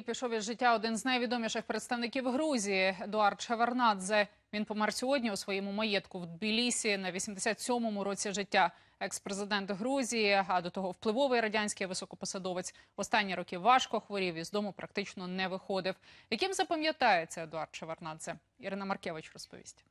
Пішов із життя один з найвідоміших представників Грузії Едуард Шеварнадзе. Він помер сьогодні у своєму маєтку в Тбілісі на 87-му році життя. Екс-президент Грузії, а до того впливовий радянський високопосадовець. Останні роки важко хворів і з дому практично не виходив. Яким запам'ятається Едуард Шеварнадзе? Ірина Маркевич розповість.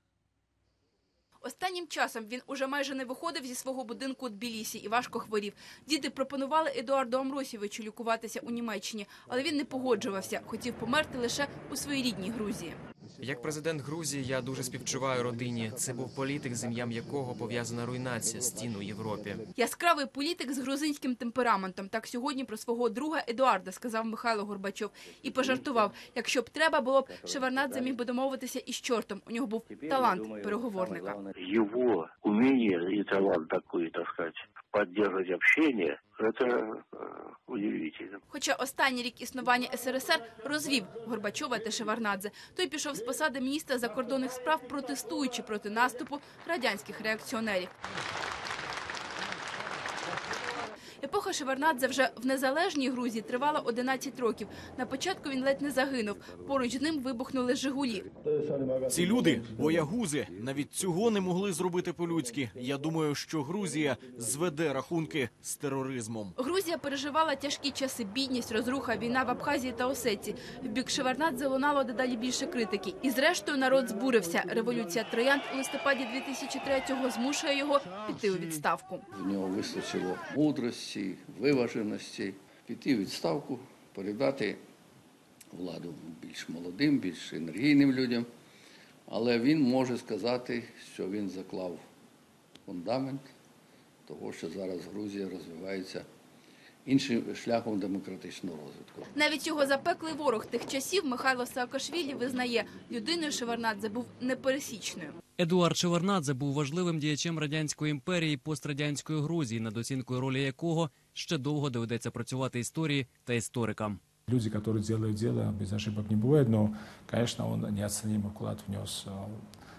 Останнім часом він уже майже не виходив зі свого будинку у Тбілісі і важко хворів. Діти пропонували Едуарду Амросівичу лікуватися у Німеччині, але він не погоджувався. Хотів померти лише у своїй рідній Грузії. Як президент Грузії, я дуже співчуваю родині. Це був політик, з ім'ям якого пов'язана руйнація стін у Європі. Яскравий політик з грузинським темпераментом. Так сьогодні про свого друга Едуарда сказав Михайло Горбачов і пожартував: якщо б треба було б, Шеварнадзе міг би домовитися із чортом. У нього був талант переговорника. его умение и талант такой, так сказать, поддерживать общение, это э, удивительно. Хоча останній рік існування СРСР розвів Горбачова та Шеварнадзе. Той пішов з посади міністра закордонних справ, протестуючи проти наступу радянських реакціонерів. Епоха Шеварнадзе вже в незалежній Грузії тривала 11 років. На початку він ледь не загинув. Поруч з ним вибухнули Жигулі. Ці люди боягузи навіть цього не могли зробити по-людськи. Я думаю, що Грузія зведе рахунки з тероризмом. Грузія переживала тяжкі часи, бідність, розруха, війна в Абхазії та Осетії. В бік Шеварнадзе лунало дедалі більше критики. І зрештою народ збурився. Революція троянд у листопаді 2003-го змушує його піти у відставку. В нього вистачило мудрості, виваженості піти в відставку, передати владу більш молодим, більш енергійним людям. Але він може сказати, що він заклав фундамент того, що зараз Грузія розвивається іншим шляхом демократичного розвитку. Навіть його запеклий ворог тих часів Михайло Саакашвілі визнає, людиною Шеварнадзе був непересічною. Едуард Шеварнадзе був важливим діячем радянської імперії пострадянської Грузії, над оцінкою ролі якого ще довго доведеться працювати історії та історикам. Люди, которые делают дело, без ошибок не бывает, но, конечно, он неоценимый вклад внес э,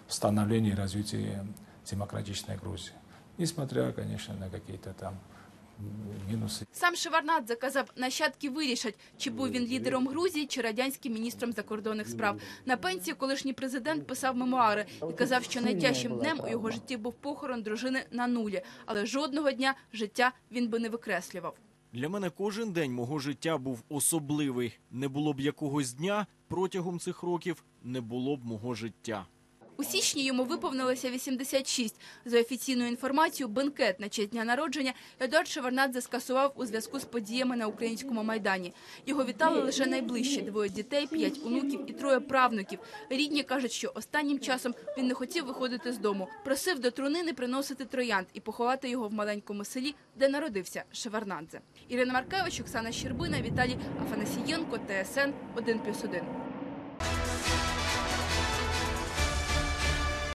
в становление и развитие демократичной Грузии. Несмотря, конечно, на какие-то там м, минусы. Сам Шеварнадзе казав, нащадки вирішать, чи був він лідером Грузії, чи радянським міністром закордонних справ. На пенсії колишній президент писав мемуари і казав, що найтяжчим днем у його житті був похорон дружини на нулі, але жодного дня життя він би не викреслював. Для мене кожен день мого життя був особливий. Не було б якогось дня протягом цих років, не було б мого життя. У січні йому виповнилося 86. За офіційною інформацією, бенкет на честь дня народження Едуард Шеварнадзе скасував у зв'язку з подіями на українському майдані. Його вітали лише найближчі – двоє дітей, п'ять онуків і троє правнуків. Рідні кажуть, що останнім часом він не хотів виходити з дому. Просив до труни не приносити троянд і поховати його в маленькому селі, де народився Шеварнадзе. Ірина Маркевич, Оксана Щербина, Віталій Афанасієнко, ТСН 1+,1.